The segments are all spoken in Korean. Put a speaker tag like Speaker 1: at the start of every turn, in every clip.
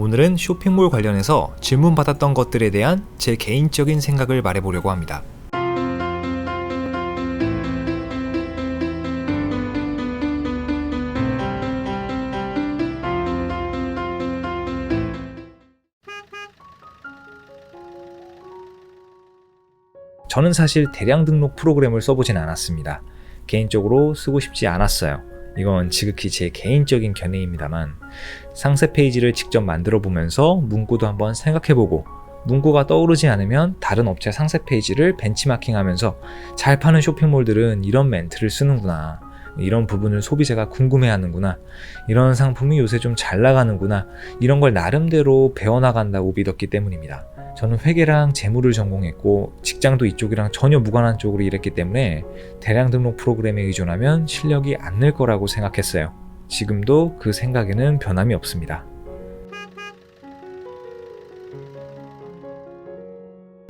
Speaker 1: 오늘은 쇼핑몰 관련해서 질문 받았던 것들에 대한 제 개인적인 생각을 말해보려고 합니다. 저는 사실 대량 등록 프로그램을 써보진 않았습니다. 개인적으로 쓰고 싶지 않았어요. 이건 지극히 제 개인적인 견해입니다만 상세 페이지를 직접 만들어 보면서 문구도 한번 생각해 보고 문구가 떠오르지 않으면 다른 업체 상세 페이지를 벤치마킹 하면서 잘 파는 쇼핑몰들은 이런 멘트를 쓰는구나. 이런 부분을 소비자가 궁금해 하는구나. 이런 상품이 요새 좀 잘 나가는구나. 이런 걸 나름대로 배워나간다고 믿었기 때문입니다. 저는 회계랑 재무를 전공했고 직장도 이쪽이랑 전혀 무관한 쪽으로 일했기 때문에 대량 등록 프로그램에 의존하면 실력이 안 늘 거라고 생각했어요. 지금도 그 생각에는 변함이 없습니다.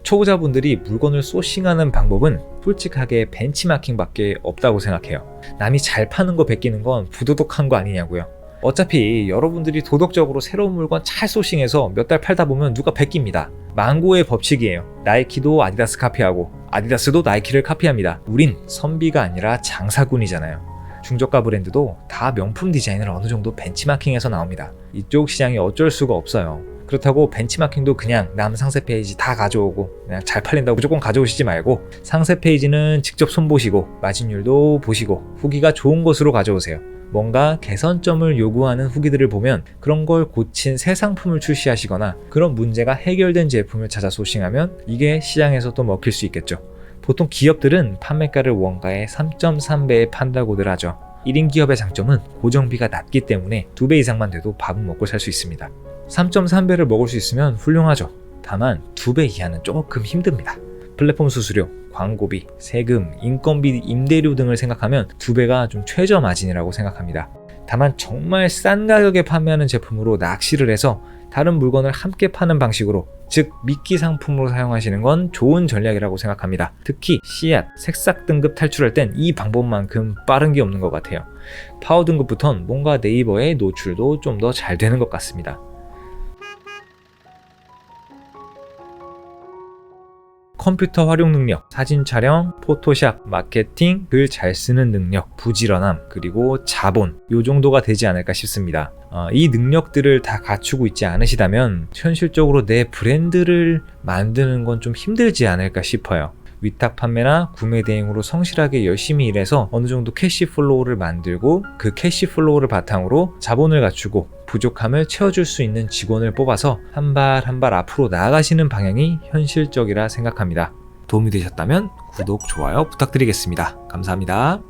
Speaker 1: 초보자분들이 물건을 소싱하는 방법은 솔직하게 벤치마킹밖에 없다고 생각해요. 남이 잘 파는 거 베끼는 건 부도덕한 거 아니냐고요. 어차피 여러분들이 도덕적으로 새로운 물건 잘 소싱해서 몇 달 팔다 보면 누가 베낍니다. 망고의 법칙이에요. 나이키도 아디다스 카피하고 아디다스도 나이키를 카피합니다. 우린 선비가 아니라 장사군이잖아요. 중저가 브랜드도 다 명품 디자인을 어느 정도 벤치마킹해서 나옵니다. 이쪽 시장이 어쩔 수가 없어요. 그렇다고 벤치마킹도 그냥 남 상세 페이지 다 가져오고 그냥 잘 팔린다고 무조건 가져오시지 말고 상세 페이지는 직접 손보시고 마진율도 보시고 후기가 좋은 것으로 가져오세요. 뭔가 개선점을 요구하는 후기들을 보면 그런 걸 고친 새 상품을 출시하시거나 그런 문제가 해결된 제품을 찾아 소싱하면 이게 시장에서 또 먹힐 수 있겠죠. 보통 기업들은 판매가를 원가의 3.3배에 판다고들 하죠. 1인 기업의 장점은 고정비가 낮기 때문에 2배 이상만 돼도 밥은 먹고 살 수 있습니다. 3.3배를 먹을 수 있으면 훌륭하죠. 다만 2배 이하는 조금 힘듭니다. 플랫폼 수수료, 광고비, 세금, 인건비, 임대료 등을 생각하면 2배가 좀 최저 마진이라고 생각합니다. 다만 정말 싼 가격에 판매하는 제품으로 낚시를 해서 다른 물건을 함께 파는 방식으로 즉 미끼 상품으로 사용하시는 건 좋은 전략이라고 생각합니다. 특히 씨앗, 색싹 등급 탈출할 땐 이 방법만큼 빠른 게 없는 것 같아요. 파워 등급부턴 뭔가 네이버의 노출도 좀 더 잘 되는 것 같습니다. 컴퓨터 활용 능력, 사진 촬영, 포토샵, 마케팅, 글 잘 쓰는 능력, 부지런함, 그리고 자본, 요 정도가 되지 않을까 싶습니다. 어, 이 능력들을 다 갖추고 있지 않으시다면 현실적으로 내 브랜드를 만드는 건 좀 힘들지 않을까 싶어요. 위탁 판매나 구매 대행으로 성실하게 열심히 일해서 어느 정도 캐시 플로우를 만들고 그 캐시 플로우를 바탕으로 자본을 갖추고 부족함을 채워줄 수 있는 직원을 뽑아서 한 발 한 발 앞으로 나아가시는 방향이 현실적이라 생각합니다. 도움이 되셨다면 구독, 좋아요 부탁드리겠습니다. 감사합니다.